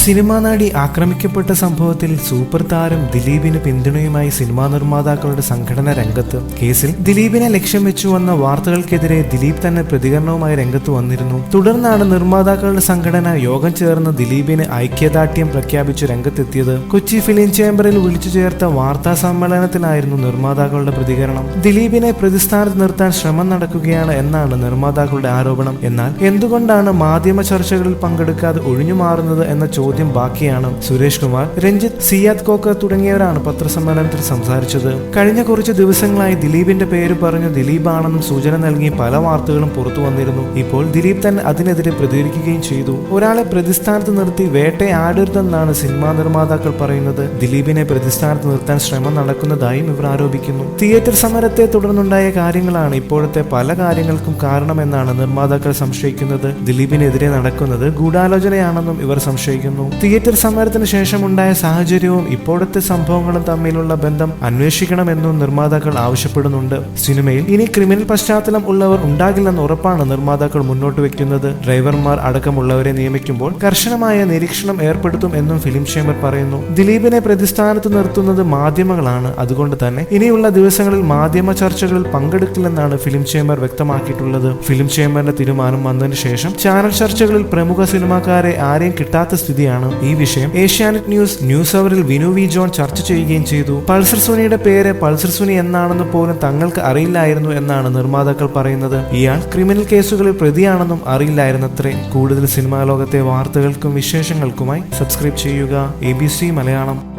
Cinema നാടി ആക്രമിക്കപ്പെട്ട സംഭവത്തിൽ സൂപ്പർ താരം ദിലീപിന് പിന്തുണയുമായി സിനിമാ നിർമ്മാതാക്കളുടെ സംഘടന രംഗത്ത്. കേസിൽ ദിലീപിനെ ലക്ഷ്യം വെച്ചു വന്ന വാർത്തകൾക്കെതിരെ ദിലീപ് തന്നെ പ്രതികരണവുമായി രംഗത്ത് വന്നിരുന്നു. തുടർന്നാണ് നിർമ്മാതാക്കളുടെ സംഘടന യോഗം ചേർന്ന് ദിലീപിന് ഐക്യദാർഢ്യം പ്രഖ്യാപിച്ചു രംഗത്തെത്തിയത്. കൊച്ചി ഫിലിം ചേംബറിൽ വിളിച്ചു ചേർത്ത വാർത്താ സമ്മേളനത്തിലായിരുന്നു നിർമ്മാതാക്കളുടെ പ്രതികരണം. ദിലീപിനെ പ്രതിസ്ഥാനത്ത് നിർത്താൻ ശ്രമം നടക്കുകയാണ് എന്നാണ് നിർമ്മാതാക്കളുടെ ആരോപണം. എന്നാൽ എന്തുകൊണ്ടാണ് മാധ്യമ ചർച്ചകളിൽ പങ്കെടുക്കാതെ ഒഴിഞ്ഞു മാറുന്നത് എന്ന ചോദ്യം ബാക്കിയാണ്. സുരേഷ് കുമാർ രഞ്ജിത്ത് സിയാദ് കോക്കർ തുടങ്ങിയവരാണ് പത്രസമ്മേളനത്തിൽ സംസാരിച്ചത്. കഴിഞ്ഞ കുറച്ച് ദിവസങ്ങളായി ദിലീപിന്റെ പേര് പറഞ്ഞു ദിലീപാണെന്നും സൂചന നൽകി പല വാർത്തകളും പുറത്തു വന്നിരുന്നു. ഇപ്പോൾ ദിലീപ് തന്നെ അതിനെതിരെ പ്രതികരിക്കുകയും ചെയ്തു. ഒരാളെ പ്രതിസ്ഥാനത്ത് നിർത്തി വേട്ടയാടരുതെന്നാണ് സിനിമാ നിർമ്മാതാക്കൾ പറയുന്നത്. ദിലീപിനെ പ്രതിസ്ഥാനത്ത് നിർത്താൻ ശ്രമം നടക്കുന്നതായും ഇവർ ആരോപിക്കുന്നു. തിയേറ്റർ സമരത്തെ തുടർന്നുണ്ടായ കാര്യങ്ങളാണ് ഇപ്പോഴത്തെ പല കാര്യങ്ങൾക്കും കാരണമെന്നാണ് നിർമ്മാതാക്കൾ സംശയിക്കുന്നത്. ദിലീപിനെതിരെ നടക്കുന്നത് ഗൂഢാലോചനയാണെന്നും ഇവർ സംശയിക്കുന്നു. തിയേറ്റർ സമരത്തിന് ശേഷമുണ്ടായ സാഹചര്യവും ഇപ്പോഴത്തെ സംഭവങ്ങളും തമ്മിലുള്ള ബന്ധം അന്വേഷിക്കണമെന്നും നിർമ്മാതാക്കൾ ആവശ്യപ്പെടുന്നുണ്ട്. സിനിമയിൽ ഇനി ക്രിമിനൽ പശ്ചാത്തലം ഉള്ളവർ ഉണ്ടാകില്ലെന്ന് ഉറപ്പാണ് നിർമ്മാതാക്കൾ മുന്നോട്ട് വെക്കുന്നത്. ഡ്രൈവർമാർ അടക്കമുള്ളവരെ നിയമിക്കുമ്പോൾ കർശനമായ നിരീക്ഷണം ഏർപ്പെടുത്തും എന്നും ഫിലിം ചേംബർ പറയുന്നു. ദിലീപിനെ പ്രതിസ്ഥാനത്ത് നിർത്തുന്നത് മാധ്യമങ്ങളാണ്. അതുകൊണ്ട് തന്നെ ഇനിയുള്ള ദിവസങ്ങളിൽ മാധ്യമ ചർച്ചകളിൽ പങ്കെടുക്കില്ലെന്നാണ് ഫിലിം ചേംബർ വ്യക്തമാക്കിയിട്ടുള്ളത്. ഫിലിം ചേംബറിന്റെ തീരുമാനം വന്നതിന് ശേഷം ചാനൽ ചർച്ചകളിൽ പ്രമുഖ സിനിമാക്കാരെ ആരെയും കിട്ടാത്ത സ്ഥിതിയാണ് ഈ വിഷയം. ഏഷ്യാനെറ്റ് ന്യൂസ് ന്യൂസ് അവറിൽ വിനു വി ജോൺ ചർച്ച ചെയ്യുകയും ചെയ്തു. പൾസർ സുനിയുടെ പേര് പൾസർ സുനി എന്നാണെന്ന് പോലും തങ്ങൾക്ക് അറിയില്ലായിരുന്നു എന്നാണ് നിർമ്മാതാക്കൾ പറയുന്നത്. ഇയാൾ ക്രിമിനൽ കേസുകളിൽ പ്രതിയാണെന്നും അറിയില്ലായിരുന്നത്രേ. കൂടുതൽ സിനിമാ ലോകത്തെ വാർത്തകൾക്കും വിശേഷങ്ങൾക്കുമായി സബ്സ്ക്രൈബ് ചെയ്യുക. എ മലയാളം.